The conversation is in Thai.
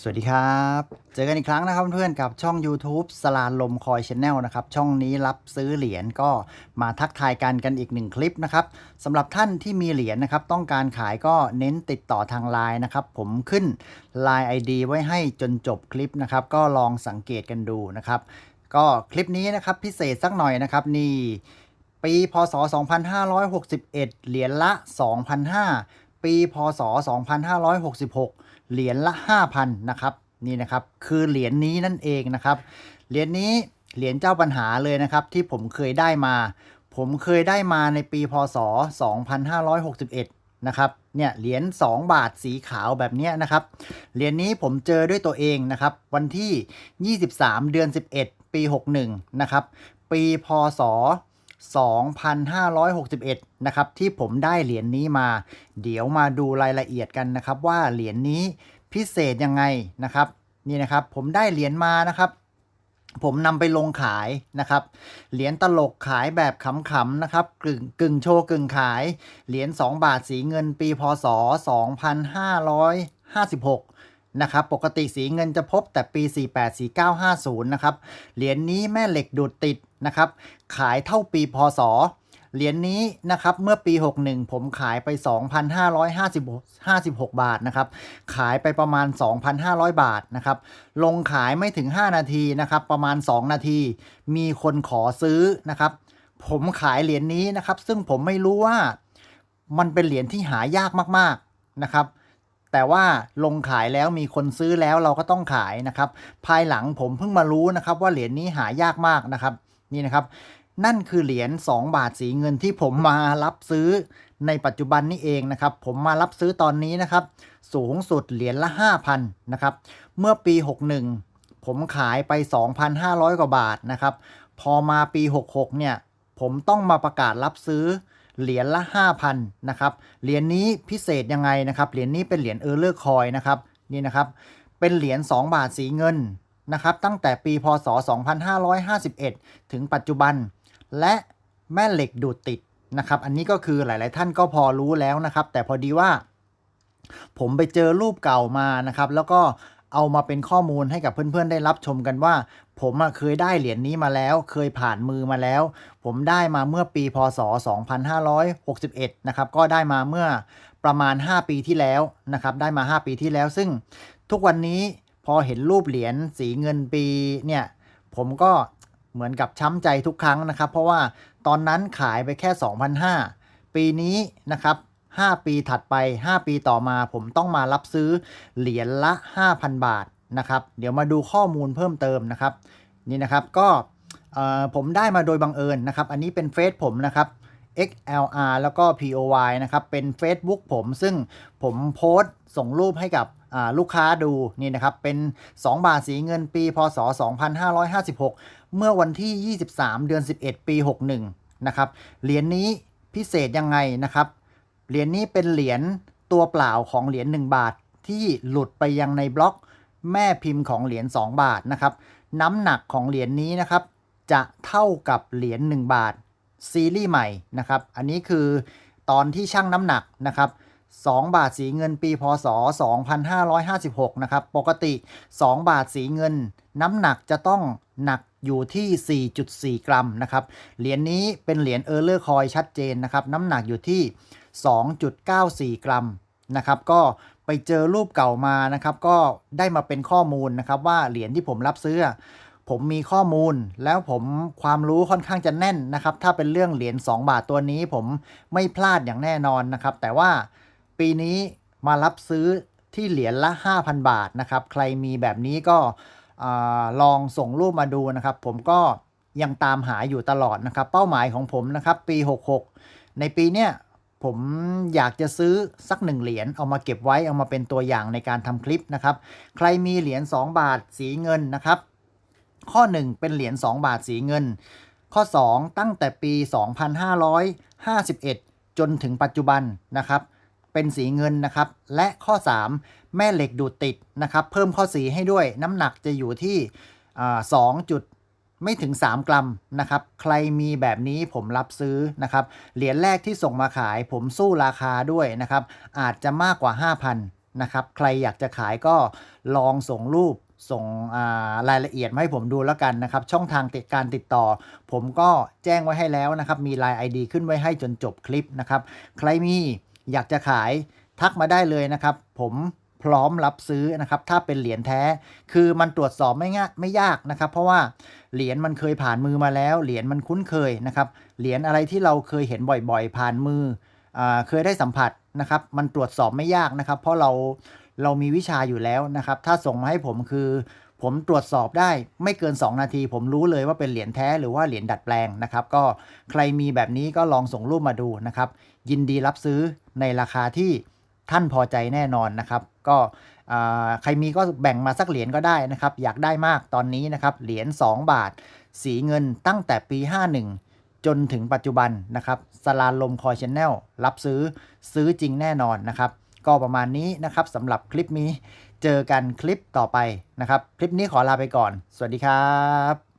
สวัสดีครับ เจอกันอีกครั้งนะครับเพื่อนๆกับช่อง YouTube สลาลมคอยชแนลนะครับ ช่องนี้รับซื้อเหรียญก็มาทักทายกันกันอีกหนึ่งคลิปนะครับสำหรับท่านที่มีเหรียญนะครับ ต้องการขายก็เน้นติดต่อทางไลน์นะครับ ผมขึ้น Line ID ไว้ให้จนจบคลิปนะครับ ก็ลองสังเกตกันดูนะครับ ก็คลิปนี้นะครับพิเศษสักหน่อยนะครับนี่ปีพศ 2561 เหรียญละ 2,500 ปี พศ 2566 เหรียญละ 5,000 นะครับ นี่นะครับ คือเหรียญนี้นั่นเองนะครับ เหรียญนี้เหรียญเจ้าปัญหาเลยนะครับที่ผมเคยได้มา ผมเคยได้มาในปี พศ 2561 นะครับ เนี่ยเหรียญ2บาทสีขาวแบบนี้นะครับ เหรียญนี้ผมเจอด้วยตัวเองนะครับ วันที่ 23 เดือน 11 ปี 61 นะครับ ปี พศ 2561 2,561 นะครับ ที่ผมได้เหรียญนี้มา เดี๋ยวมาดูรายละเอียดกันนะครับ ว่าเหรียญนี้พิเศษยังไงนะครับ นี่นะครับ ผมได้เหรียญมานะครับ ผมนำไปลงขายนะครับ เหรียญตลกขายแบบขำๆนะครับกึ่งกึ่งโชว์กึ่งขาย เหรียญ2บาทสีเงินปีพศ 2556นะครับปกติสีเงินจะพบแต่ปี 48 4950 นะครับ เหรียญนี้แม่เหล็กดูดติด นะครับ ขายเท่าปีพศเหรียญนี้นะครับเมื่อปี 61 ผมขายไป 2,556 บาทนะครับ ขายไปประมาณ 2,500 บาทนะครับ ลงขายไม่ถึง 5 นาทีนะครับ ประมาณ 2 นาที มีคนขอซื้อนะครับ ผมขายเหรียญนี้นะครับ ซึ่งผมไม่รู้ว่ามันเป็นเหรียญที่หายากมากๆนะครับแต่ว่าลงขายแล้วมีคนซื้อแล้วเราก็ต้องขายนะครับ ภายหลังผมเพิ่งมารู้นะครับว่าเหรียญนี้หายากมากนะครับ นี่นะครับ นั่นคือเหรียญ2บาทสีเงินที่ผมมารับซื้อในปัจจุบันนี้เองนะครับ ผมมารับซื้อตอนนี้นะครับ สูงสุดเหรียญละ 5,000นะครับ เมื่อปี 61 ผมขายไป 2,500 กว่าบาทนะครับ พอมาปี 66 เนี่ย ผมต้องมาประกาศรับซื้อเหรียญละ 5,000นะครับ เหรียญนี้พิเศษยังไงนะครับ เหรียญนี้เป็นเหรียญเออร์เลอร์คอยนะครับ นี่นะครับ เป็นเหรียญ2บาทสีเงิน นะครับตั้งแต่ปีพศ 2551 ถึงปัจจุบัน และแม่เหล็กดูดติดนะครับ อันนี้ก็คือหลาย ๆ ท่านก็พอรู้แล้วนะครับ แต่พอดีว่า ผมไปเจอรูปเก่ามานะครับ แล้วก็เอามาเป็นข้อมูลให้กับเพื่อน ๆ ได้รับชมกันว่า ผมเคยได้เหรียญนี้มาแล้ว เคยผ่านมือมาแล้ว ผมได้มาเมื่อปีพศ 2561 นะครับ ก็ได้มาเมื่อประมาณ 5 ปีที่แล้วนะครับ ได้มา 5 ปีที่แล้ว ซึ่งทุกวันนี้ พอเห็นรูปเหรียญสีเงินปีเนี่ยผมก็เหมือนกับช้ำใจทุกครั้งนะครับ เพราะว่าตอนนั้นขายไปแค่ 2,500 ปีนี้นะครับ5 ปีถัดไป 5 ปีต่อมาผมต้องมารับซื้อเหรียญละ 5,000 บาทนะครับ เดี๋ยวมาดูข้อมูลเพิ่มเติมนะครับ นี่นะครับก็ผมได้มาโดยบังเอิญนะครับ อันนี้เป็นเฟซผมนะครับ XLR แล้วก็ POY นะครับ เป็น Facebook ผมซึ่งผมโพสต์ส่งรูปให้กับ ลูกค้าดูนี่นะครับเป็น 2 บาทสีเงินปี พศ 2556 เมื่อวันที่ 23 เดือน 11 ปี 61 นะครับเหรียญนี้พิเศษยังไงนะครับเหรียญนี้เป็นเหรียญตัวเปล่าของเหรียญ1บาทที่หลุดไปยังในบล็อกแม่พิมพ์ของเหรียญ2 บาทนะครับน้ำหนักของเหรียญนี้นะครับจะเท่ากับเหรียญ1บาทซีรีส์ใหม่นะครับ อันนี้คือตอนที่ชั่งน้ำหนักนะครับ 2 บาทสีเงินปีพศ 2556 นะครับ ปกติ 2 บาทสีเงิน น้ำหนักจะต้องหนักอยู่ที่ 4.4 กรัมนะครับ เหรียญนี้เป็นเหรียญเออร์เลอร์คอยชัดเจนนะครับ น้ำหนักอยู่ที่ 2.94 กรัมนะครับ ก็ไปเจอรูปเก่ามานะครับ ก็ได้มาเป็นข้อมูลนะครับว่าเหรียญที่ผมรับซื้อ ผมมีข้อมูลแล้วผมความรู้ค่อนข้างจะแน่นนะครับ ถ้าเป็นเรื่องเหรียญ2บาทตัวนี้ผมไม่พลาดอย่างแน่นอนนะครับ แต่ว่า ปีนี้มารับซื้อที่เหรียญละ 5,000 บาทนะครับ ใครมีแบบนี้ก็อลองส่งรูปมาดูนะครับ ผมก็ยังตามหาอยู่ตลอดนะครับ เป้าหมายของผมนะครับ ปี 66 ในปีเนี้ยผมอยากจะซื้อสักหนึ่งเหรียญเอามาเก็บไว้เอามาเป็นตัวอย่างในการทำคลิปนะครับ ใครมีเหรียญ2 บาทสีเงินนะครับ ข้อ 1 เป็นเหรียญ2 บาทสีเงิน ข้อ 2 ตั้งแต่ปี 2551 จนถึงปัจจุบันนะครับ เป็นสีเงินนะครับ และข้อ 3 แม่เหล็กดูดติดนะครับ เพิ่มข้อสีให้ด้วยน้ำหนักจะอยู่ที่สองจุดไม่ถึง 3 กรัมนะครับ ใครมีแบบนี้ผมรับซื้อนะครับ เหรียญแรกที่ส่งมาขายผมสู้ราคาด้วยนะครับ อาจจะมากกว่า 5,000นะครับ ใครอยากจะขายก็ลองส่งรูปส่งารายละเอียดมาให้ผมดูแล้วกันนะครับ ช่องทางติดการติดต่อ ผมก็แจ้งไว้ให้แล้วนะครับ มี Line ID ขึ้นไว้ให้จนจบคลิปนะครับ ใครมี อยากจะขายทักมาได้เลยนะครับ ผมพร้อมรับซื้อนะครับ ถ้าเป็นเหรียญแท้ คือมันตรวจสอบไม่ง่ายไม่ยากนะครับ เพราะว่าเหรียญมันเคยผ่านมือมาแล้ว เหรียญมันคุ้นเคยนะครับ เหรียญอะไรที่เราเคยเห็นบ่อยๆ ผ่านมืออเคยได้สัมผัสนะครับ มันตรวจสอบไม่ยากนะครับ เพราะเรา เรามีวิชาอยู่แล้วนะครับ ถ้าส่งมาให้ผมคือ ผมตรวจสอบได้ไม่เกิน 2 นาที ผมรู้เลยว่าเป็นเหรียญแท้หรือว่าเหรียญดัดแปลงนะครับ ก็ใครมีแบบนี้ก็ลองส่งรูปมาดูนะครับ ยินดีรับซื้อในราคาที่ท่านพอใจแน่นอนนะครับ ก็ใครมีก็แบ่งมาสักเหรียญก็ได้นะครับ อยากได้มากตอนนี้นะครับเหรียญ2 บาท สีเงินตั้งแต่ปี 51 จนถึงปัจจุบันนะครับสลาลมคอยชแนลรับซื้อซื้อจริงแน่นอนนะครับ ก็ประมาณนี้นะครับสำหรับคลิปนี้ เจอกันคลิปต่อไปนะครับ คลิปนี้ขอลาไปก่อน สวัสดีครับ